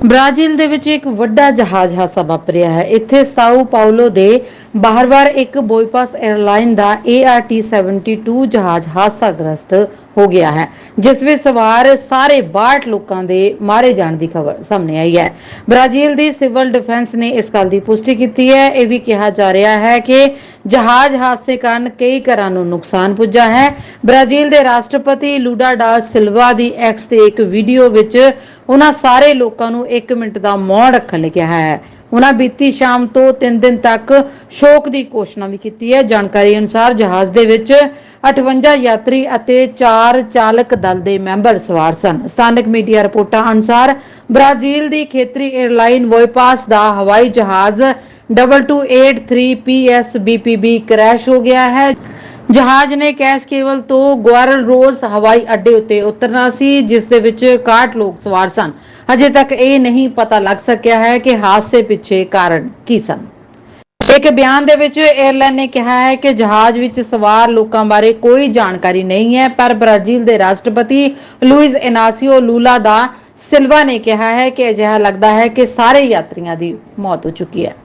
Brazil ਦੇ ਵਿੱਚ ਇੱਕ ਵੱਡਾ ਜਹਾਜ਼ ਹਾਦਸਾ ਵਾਪਰਿਆ ਹੈ। ਇੱਥੇ ਸਾਊ ਪਾਉਲੋ ਦੇ ਬਾਹਰਵਾਰ ਇੱਕ ਬੋਇਪਾਸ 에ਅਰਲਾਈਨ ਦਾ ART-72 ਜਹਾਜ਼ ਹਾਦਸਾਗ੍ਰਸਤ ਹੋ ਗਿਆ ਹੈ, ਜਿਸ ਵਿੱਚ ਸਵਾਰ ਸਾਰੇ 62 ਲੋਕਾਂ ਦੇ ਮਾਰੇ ਜਾਣ ਦੀ ਖਬਰ ਸਾਹਮਣੇ ਆਈ ਹੈ। ਬ੍ਰਾਜ਼ੀਲ ਦੀ ਸਿਵਲ ਡਿਫੈਂਸ ਨੇ ਇਸ ਗੱਲ ਦੀ ਪੁਸ਼ਟੀ ਕੀਤੀ ਹੈ। ਇਹ ਵੀ ਕਿਹਾ ਜਾ ਰਿਹਾ ਹੈ ਕਿ ਜਹਾਜ਼ ਹਾਦਸੇ ਕਾਰਨ ਕਈ ਘਰਾਂ ਨੂੰ ਨੁਕਸਾਨ ਪੁੱਜਾ ਹੈ। ਬ੍ਰਾਜ਼ੀਲ ਦੇ ਰਾਸ਼ਟਰਪਤੀ ਲੂਡਾ ਡਾ ਸਿਲਵਾ ਦੀ ਐਕਸ ਤੇ ਇੱਕ ਵੀਡੀਓ ਵਿੱਚ ਉਹਨਾਂ ਸਾਰੇ ਲੋਕਾਂ ਨੂੰ 1 ਮਿੰਟ ਦਾ ਮੌਨ ਰੱਖਣ ਲਈ ਕਿਹਾ ਹੈ। ਉਹਨਾਂ ਬੀਤੀ ਸ਼ਾਮ ਤੋਂ 3 ਦਿਨ ਤੱਕ ਸ਼ੋਕ ਦੀ ਘੋਸ਼ਣਾ ਵੀ ਕੀਤੀ ਹੈ। ਜਾਣਕਾਰੀ ਅਨੁਸਾਰ ਜਹਾਜ਼ ਦੇ ਵਿੱਚ 58 ਯਾਤਰੀ ਅਤੇ 4 ਚਾਲਕ ਦਲ ਦੇ ਮੈਂਬਰ ਸਵਾਰ ਸਨ। ਸਥਾਨਕ ਮੀਡੀਆ ਰਿਪੋਰਟਾਂ ਅਨੁਸਾਰ ਬ੍ਰਾਜ਼ੀਲ ਦੀ ਖੇਤਰੀ 에ਅਰਲਾਈਨ ਵੋਇਪਾਸ ਦਾ ਹਵਾਈ ਜਹਾਜ਼ 2283 PSBPB ਕ੍ਰੈਸ਼ ਹੋ ਗਿਆ ਹੈ। ਜਹਾਜ਼ ਨੇ ਕੈਸ਼ ਕੇਵਲ ਤੋਂ ਗੁਆਰਲ ਰੋਜ਼ ਹਵਾਈ ਅੱਡੇ ਉੱਤੇ ਉਤਰਨਾ ਸੀ, ਜਿਸ ਦੇ ਵਿੱਚ 61 ਲੋਕ ਸਵਾਰ ਸਨ। ਅਜੇ ਤੱਕ ਇਹ ਨਹੀਂ ਪਤਾ ਲੱਗ ਸਕਿਆ ਹੈ ਕਿ ਹਾਦਸੇ ਪਿੱਛੇ ਕਾਰਨ ਕੀ ਸਨ। ਇੱਕ ਬਿਆਨ ਦੇ ਵਿੱਚ 에ਅਰਲਾਈਨ ਨੇ ਕਿਹਾ ਹੈ ਕਿ ਜਹਾਜ਼ ਵਿੱਚ ਸਵਾਰ ਲੋਕਾਂ ਬਾਰੇ ਕੋਈ ਜਾਣਕਾਰੀ ਨਹੀਂ ਹੈ, ਪਰ ਬ੍ਰਾਜ਼ੀਲ ਦੇ ਰਾਸ਼ਟਰਪਤੀ ਲੂਇਸ ਇਨਾਸੀਓ ਲੂਲਾ ਦਾ ਸਿਲਵਾ ਨੇ ਕਿਹਾ ਹੈ ਕਿ ਅਜਿਹਾ ਲੱਗਦਾ ਹੈ ਕਿ ਸਾਰੇ ਯਾਤਰੀਆਂ ਦੀ ਮੌਤ ਹੋ ਚੁੱਕੀ ਹੈ।